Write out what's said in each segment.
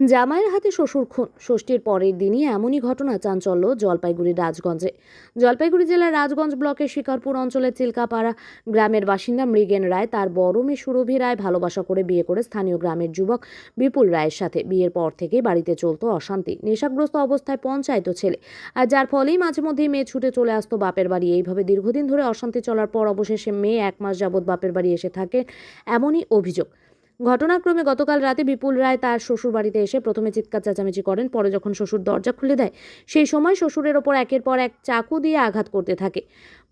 জামাইয়ের হাতে শ্বশুর খুন। ষষ্ঠীর পরের দিনই এমনই ঘটনা চাঞ্চল্য জলপাইগুড়ির রাজগঞ্জে। জলপাইগুড়ি জেলার রাজগঞ্জ ব্লকের শিকারপুর অঞ্চলের চিল্কাপাড়া গ্রামের বাসিন্দা মৃগেন রায় তার বড় মেয়ে সুরভি রায় ভালোবাসা করে বিয়ে করে স্থানীয় গ্রামের যুবক বিপুল রায়ের সাথে। বিয়ের পর থেকেই বাড়িতে চলতো অশান্তি, নেশাগ্রস্ত অবস্থায় পঞ্চায়েত ছেলে। আর যার ফলেই মাঝে মধ্যেই মেয়ে ছুটে চলে আসতো বাপের বাড়ি। এইভাবে দীর্ঘদিন ধরে অশান্তি চলার পর অবশেষে মেয়ে এক মাস যাবৎ বাপের বাড়ি এসে থাকে, এমনই অভিযোগ। ঘটনাক্রমে গতকাল রাতে বিপুল রায় তার শ্বশুর বাড়িতে এসে প্রথমে চিৎকার চেঁচামেচি করেন, পরে যখন শ্বশুর দরজা খুলে দেয়, সেই সময় শ্বশুরের ওপর একের পর এক চাকু দিয়ে আঘাত করতে থাকে।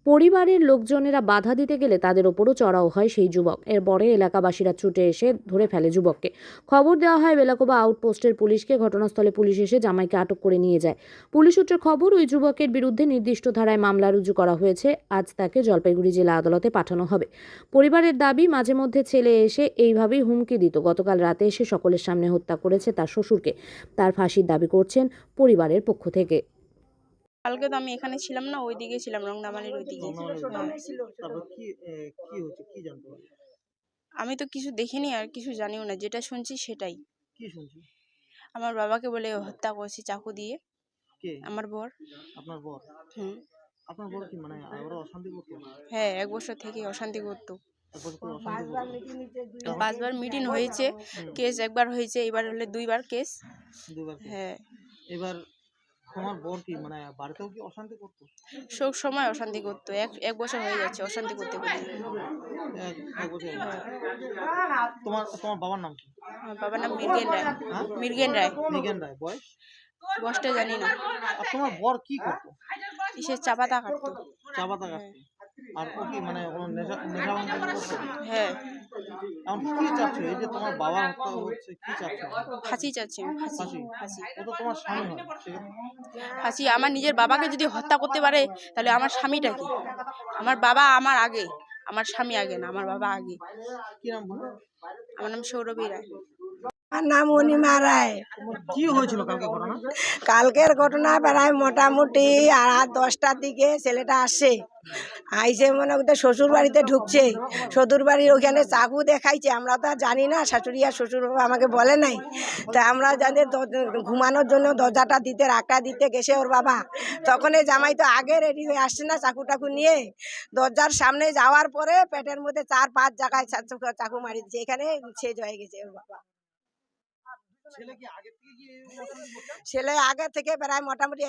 পরিবারের লোকজনেরা বাধা দিতে গেলে তাদের ওপরও চড়াও হয় সেই যুবক। এরপরে এলাকাবাসীরা ছুটে এসে ধরে ফেলে যুবককে। খবর দেওয়া হয়, বেলাকোবা আউটপোস্টের পুলিশকে ঘটনাস্থলে পুলিশ এসে জামাইকে আটক করে নিয়ে যায়। পুলিশ সূত্রে খবর, ওই যুবকের বিরুদ্ধে নির্দিষ্ট ধারায় মামলা রুজু করা হয়েছে। আজ তাকে জলপাইগুড়ি জেলা আদালতে পাঠানো হবে। পরিবারের দাবি, মাঝে মধ্যে ছেলে এসে এইভাবেই হুমকি দিত। গতকাল রাতে এসে সকলের সামনে হত্যা করেছে তার শ্বশুরকে। তার ফাঁসির দাবি করছেন পরিবারের পক্ষ থেকে। কালকে তো আমি এখানে ছিলাম না ওইদিকে ছিলাম রংনামালির ওইদিকে। হ্যাঁ। তারপর কি এ, কি হচ্ছে কি জানতে পারলে আমি তো কিছু দেখিনি আর কিছু জানিও না যেটা শুনছি সেটাই। আমার বাবাকে বলে হত্যা করছি চাকু দিয়ে। আমার বর। আপনার বর? হুম। আপনার বর কি মানে ওরা অশান্তি করতো? হ্যাঁ এক বছর থেকে অশান্তি করতো। করতো। পাঁচবার মিটিং হয়েছে কেস একবার হয়েছে এবার হলে দুইবার কেস। হ্যাঁ। এবার তোমার বর কি মানে বাড়িতেও কি অশান্তি করতো? সব সময় অশান্তি করতো। এক এক বছর হয়ে যাচ্ছে অশান্তি করতে করতে। এক এক বছর আগে। তোমার তোমার বাবার নাম কি? আমার বাবার নাম মির্গেন রায়। মির্গেন রায়। নিগেন রায় বয়স? বসটা জানি না। আর তোমার বর কি করতো? কিসের চাপাতা কাটতো। চা পাতা কাটতো। আর ও কি মানে কোনো নেশা নেশা ভাঙ করতো? হ্যাঁ। কি চাচ্ছ? এই যে তোমার বাবা হত্যা হচ্ছে কি চাচ্ছ? ফাঁসি চাচ্ছি ফাঁসি। ও তো তোমার স্বামী ফাঁসি আমার নিজের বাবাকে যদি হত্যা করতে পারে তাহলে আমার স্বামীটা কি? আমার বাবা আমার আগে আমার স্বামী আগে না আমার বাবা আগে। কি নাম বলো? আমার নাম সৌরভী রায়। নাম অনিমা রায় কি হয়েছিল কালকে ঘটনা? কালকের ঘটনা প্রায় মোটামুটি আর দশটার দিকে ছেলেটা আসে। আইসে মনে করতে শ্বশুর বাড়িতে ঢুকছে। শ্বশুর বাড়ির ওখানে চাকু দেখাইছে। আমরা তো আর জানি না শাশুড়ি আর শ্বশুর বাবা আমাকে বলে নাই। তা আমরা জানি ঘুমানোর জন্য দরজাটা দিতে রাখটা দিতে গেছে ওর বাবা। তখন এই জামাই তো আগে রেডি হয়ে আসছে না চাকু টাকু নিয়ে। দরজার সামনে যাওয়ার পরে পেটের মধ্যে চার পাঁচ জায়গায় চাকু মারি দিচ্ছে এখানে শেষ হয়ে গেছে ওর বাবা। ছেলে আগে থেকে প্রায় মোটামুটি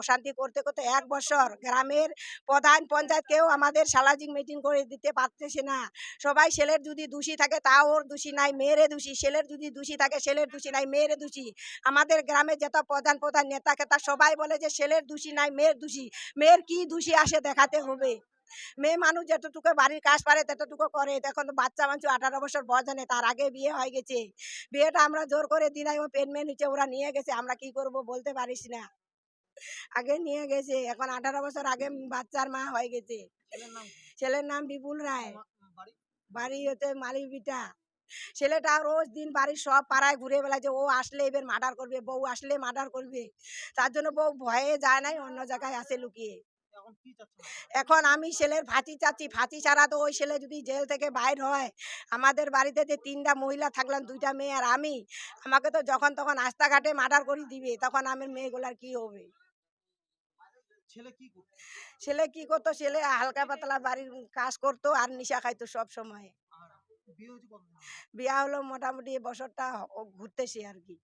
অশান্তি করতে করতে এক বছর গ্রামের প্রধান পঞ্চায়েত কেউ আমাদের সামাজিক মিটিং করে দিতে পারতেছে না। সবাই ছেলের যদি দোষী থাকে তাও ওর দোষী নাই, মেয়েরে দোষী, ছেলের যদি দোষী থাকে ছেলের দোষী নাই, মেয়েরে দোষী। আমাদের গ্রামে যত প্রধান প্রধান নেতা কেতা সবাই বলে যে ছেলের দোষী নাই, মেয়ের দোষী। মেয়ের কি দোষী আসে দেখাতে হবে? মেয়ে মানুষ যতটুকু বাড়ির কাজ পারে ততটুকু করে। এখন তো বাচ্চা মানুষ আঠারো বছর বয়স জানে তার আগে বিয়ে হয়ে গেছে। বিয়েটা আমরা জোর করে দিনাই ও পেনমেন হচ্ছে ওরা নিয়ে গেছে আমরা কি করব বলতে পারিস না। আগে নিয়ে গেছে এখন আঠারো বছর আগে বাচ্চার মা হয়ে গেছে। ছেলের নাম? বিপুল রায়। বাড়ি? হচ্ছে মালির বিটা ছেলেটা রোজ দিন বাড়ির সব পাড়ায় ঘুরে বেড়াচ্ছে ও আসলে এবার মার্ডার করবে বউ আসলে মার্ডার করবে। তার জন্য বউ ভয়ে যায় নাই অন্য জায়গায় আসে লুকিয়ে। এখন আমি ছেলের ফাঁসি চাচ্ছি। ফাঁসি ছাড়া তো ওই ছেলে যদি জেল থেকে বাইর হয় আমাদের বাড়িতে যে তিনটা মহিলা থাকলাম দুইটা মেয়ে আর আমি আমাকে তো যখন তখন রাস্তাঘাটে মার্ডার করে দিবে তখন আমার মেয়েগুলার কি হবে? ছেলে কি করতো? ছেলে হালকা পাতলা বাড়ির কাজ করতো আর নিশা খাইতো সব সময়। বিয়ে হলো? মোটামুটি বছরটা ঘুরতেছে আর কি।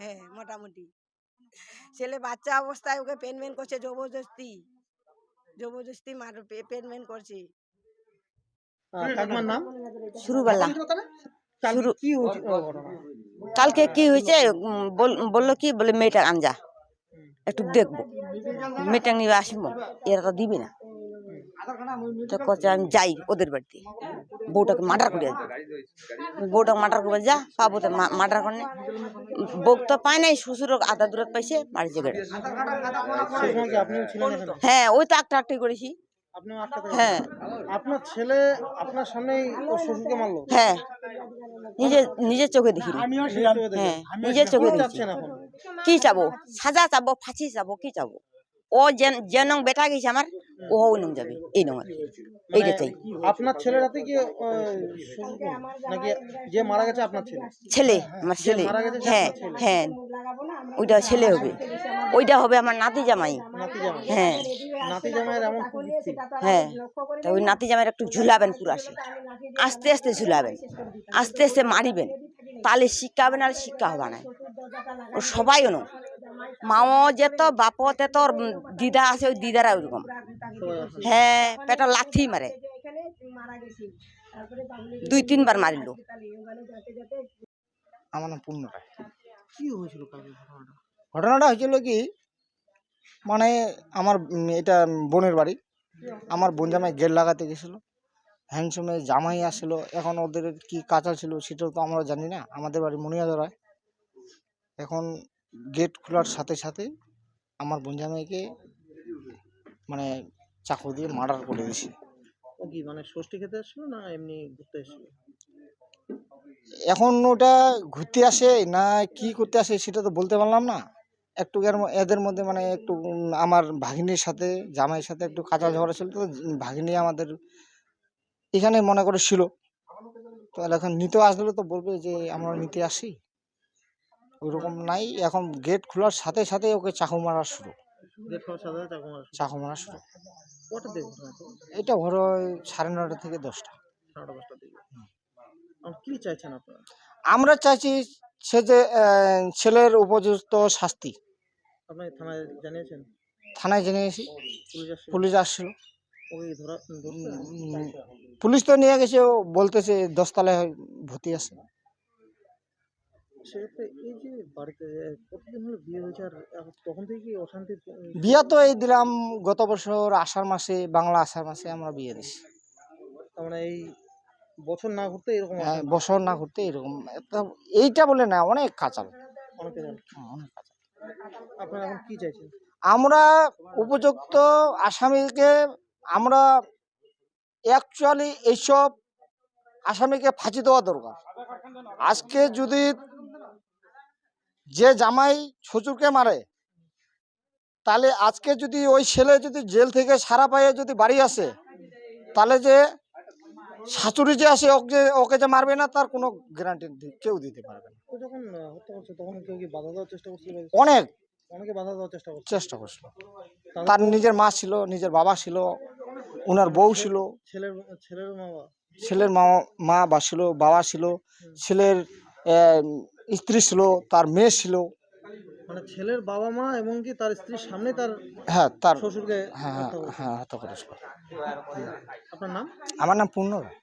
হ্যাঁ মোটামুটি। ছেলে বাচ্চা অবস্থায় ওকে পেনমেন করছে জবরদস্তি। জবরদস্তি মার পেনমেন করছি। কাকমার নাম? শুরুবালা শুরু কি হয়েছে? কালকে কি হয়েছে? বল- বলল কি? বলে মেয়েটা আনজা একটু দেখব। মেয়েটা নিয়ে আসব। এরা তো দিবি না। তো কচ্ছে আমি যাই ওদের বাড়িতে। বউটাকে মার্ডার করে আসব বউটাকে মার্ডার করবে যা পাবো তো মার্ডার করে বউ তো পায় নাই শ্বশুর আধা দূরত পাইছে মারিছে গেড়ে হ্যাঁ ওই তো একটা একটাই করেছি। হ্যাঁ। আপনার ছেলে আপনার সামনেই শ্বশুরকে মারলো? হ্যাঁ। নিজে নিজের চোখে দেখি নিজের চোখে দেখলেন। হ্যাঁ নিজের চোখে কি চাবো? সাজা চাবো ফাঁসি চাবো কি চাবো? ও যেন যেন বেটা গেছে আমার। ও ওই যাবে এই নাম আর এইটা চাই। আপনার ছেলের হাতে কি নাকি যে মারা গেছে আপনার ছেলে? ছেলে আমার ছেলে। মারা গেছে সে হ্যাঁ হ্যাঁ ওইটা ছেলে হবে। ওইটা হবে আমার নাতি জামাই। হ্যাঁ। নাতি জামাইয়ের এমন হ্যাঁ তা ওই নাতি জামাইয়ের একটু ঝুলাবেন পুরো আসে আস্তে আস্তে ঝুলাবেন আস্তে আস্তে মারিবেন। তাহলে শিক্ষাবেন আর শিক্ষা হবে না। ও সবাই অনু। মাও যেত বাপ তেত দিদা আছে ওই দিদারা ওইরকম। হ্যাঁ পেটা লাথি মারে। দুই তিনবার মারিল। আমার নাম পূর্ণ রায় কি হয়েছিল ঘটনাটা? ঘটনাটা হয়েছিল কি মানে আমার এটা বোনের বাড়ি। আমার বোন জামাই গেট লাগাতে গেছিল। হ্যান্ডসমে জামাই আসলো এখন ওদের কি কাঁচা ছিল সেটাও তো আমরা জানি না। আমাদের বাড়ি মনিয়াদরায় এখন গেট খোলার সাথে সাথে আমার বোন জামাইকে মানে চাকু দিয়ে মার্ডার করে দিয়েছে। ও কি মানে ষষ্ঠী খেতে এসেছিল না এমনি ঘুরতে এসেছিল? এখন ওটা ঘুরতে আসে না কি করতে আসে সেটা তো বলতে পারলাম না। একটু এদের মধ্যে মানে একটু আমার ভাগিনীর সাথে জামাইয়ের সাথে একটু কাঁচা ঝগড়া ছিল তো ভাগিনী আমাদের এখানে মনে করে ছিল তো এখন নিতে আসলে তো বলবে যে আমরা নিতে আসি। ওইরকম নাই এখন গেট খোলার সাথে সাথে ওকে চাকু মারা শুরু। চাকু মারা শুরু। কটা দেখো ঘটনা তো এটা ধরো সাড়ে নটা থেকে দশটা। সাড়ে দশটা দিকে কি চাইছেন আপনারা? আমরা চাইছি সে যে ছেলের উপযুক্ত শাস্তি। আপনি থানায় জানিয়েছেন? থানায় জেনেছি পুলিশ আসছে আসছিল। পুলিশ তো নিয়ে গেছে বলতেছে দশতলায় ভর্তি আছে। সেক্ষেত্রে এই যে বাড়িতে কতদিন হলো বিয়ে হয়েছে আর তখন থেকে কি অশান্তির উম, বিয়া তো এই দিলাম গত বছর আষাঢ় মাসে বাংলা আষাঢ় মাসে আমরা বিয়ে দিছি। তার মানে এই বছর না ঘুরতে এরকম হ্যাঁ, বছর না করতে এরকম এইটা বলে না অনেক কাঁচাল। অনেকে জানে। অনেক কাঁচাল। আপনারা এখন কি চাইছেন? আমরা উপযুক্ত আসামিকে আমরা অ্যাকচুয়ালি এইসব আসামিকে ফাঁসি দেওয়া দরকার। আজকে যদি যে জামাই শ্বশুরকে মারে তাহলে আজকে যদি ওই ছেলে যদি জেল থেকে সারা পাইয়ে যদি বাড়ি আসে তাহলে যে শাশুড়ি যে আসে ওকে যে ওকে যে মারবে না তার কোনো গ্যারান্টি কেউ দিতে পারবে না। যখন হত্যা করছে তখন কেউ কি বাধা দেওয়ার চেষ্টা করছিল? অনেক। অনেকে বাধা দেওয়ার চেষ্টা করছে চেষ্টা করছিল। তার নিজের মা ছিল নিজের বাবা ছিল ওনার বউ ছিল ছেলের ছেলের বাবা ছেলের মা মা বা ছিল বাবা ছিল। ছেলের স্ত্রী ছিল তার মেয়ে ছিল। মানে ছেলের বাবা মা এবং কি তার স্ত্রীর সামনে তার হ্যাঁ তার শ্বশুরকে হ্যাঁ হ্যাঁ হত্যা হ্যাঁ করেছিল। আপনার নাম? আমার নাম পূর্ণ রায়।